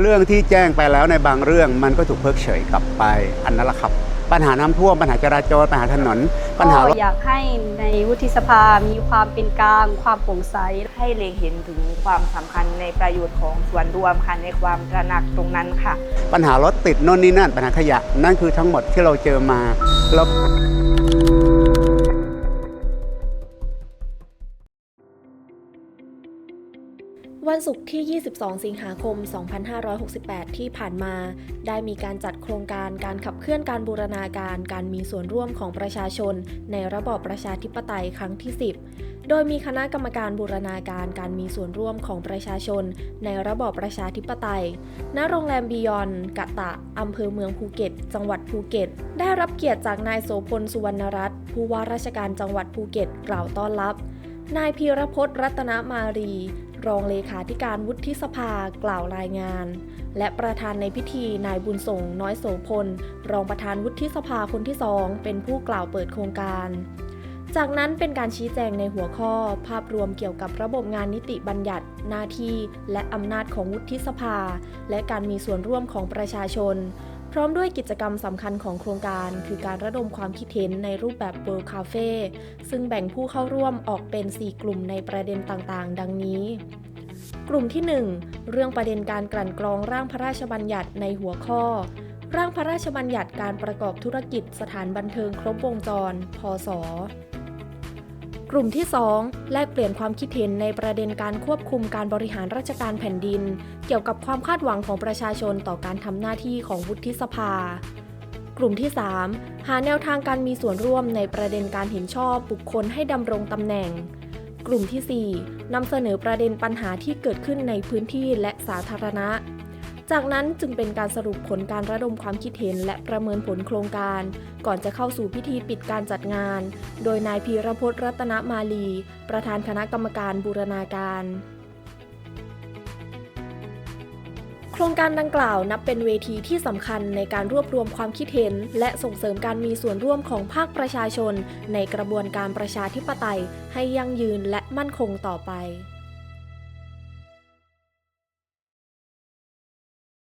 เรื่องที่แจ้งไปแล้วในบางเรื่องมันก็ถูกเพิกเฉยกลับไปอันนั้นแหละครับ ปัญหาน้ำท่วมปัญหาจราจรปัญหาถนน ปัญหารถก็อยากให้ในวุฒิสภามีความเป็นกลางความโปร่งใส ให้เล็งเห็นถึงความสำคัญในประโยชน์ของส่วนรวมค่ะในความตระหนักตรงนั้นค่ะ ปัญหารถติดโน่นนี่นั่นปัญหาขยะนั่นคือทั้งหมดที่เราเจอมาแล้ว วันศุกร์ที่ 22 สิงหาคม 2568 ที่ผ่านมา ได้มีการจัดโครงการการขับเคลื่อนการบูรณาการการมีส่วนร่วมของประชาชน ในระบอบประชาธิปไตยครั้งที่ 10 โดยมีคณะกรรมการบูรณาการการมีส่วนร่วมของประชาชน ในระบอบประชาธิปไตย ณ โรงแรมบิยอนกะตะ อำเภอเมืองภูเก็ต จังหวัดภูเก็ต ได้รับเกียรติจากนายโสพล สุวรรณรัตน์ ผู้ว่าราชการจังหวัดภูเก็ต กล่าวต้อนรับ นายพีรพจน์รัตนมารี รองเลขาธิการวุฒิสภากล่าวรายงาน และประธานในพิธีนายบุญส่งน้อยโสพล รองประธานวุฒิสภาคนที่สองเป็นผู้กล่าวเปิดโครงการ จากนั้นเป็นการชี้แจงในหัวข้อ ภาพรวมเกี่ยวกับระบบงานนิติบัญญัติ หน้าที่ และอำนาจของวุฒิสภา และการมีส่วนร่วมของประชาชน พร้อมด้วยกิจกรรมสำคัญของโครงการคือการระดมความคิดเห็นในรูปแบบ World Cafe ซึ่งแบ่งผู้เข้าร่วมออกเป็น 4 กลุ่มในประเด็นต่างๆ ดังนี้ กลุ่มที่ 1 เรื่องประเด็นการกลั่นกรองร่างพระราชบัญญัติในหัวข้อ ร่างพระราชบัญญัติการประกอบธุรกิจสถานบันเทิงครบวงจร พศ ลุ่มที่ 2 แลกเปลี่ยนความคิดเห็นในประเด็นการควบคุมการบริหารราชการแผ่นดิน เกี่ยวกับความคาดหวังของประชาชนต่อการทำหน้าที่ของวุฒิสภา กลุ่มที่ 3 หาแนวทางการมีส่วนร่วมในประเด็นการเห็นชอบบุคคลให้ดำรงตำแหน่ง กลุ่มทีสี่4นำเสนอประเด็นปัญหาที่เกิดขึ้นในพื้นที่และสาธารณะ จากนั้นจึงเป็นการสรุปผลการระดมความคิดเห็นและประเมินผลโครงการ ก่อนจะเข้าสู่พิธีปิดการจัดงาน โดยนายพีรพจน์รัตนมาลี ประธานคณะกรรมการบูรณาการ โครงการดังกล่าวนับเป็นเวทีที่สำคัญในการรวบรวมความคิดเห็น และส่งเสริมการมีส่วนร่วมของภาคประชาชน ในกระบวนการประชาธิปไตย ให้ยั่งยืนและมั่นคงต่อไป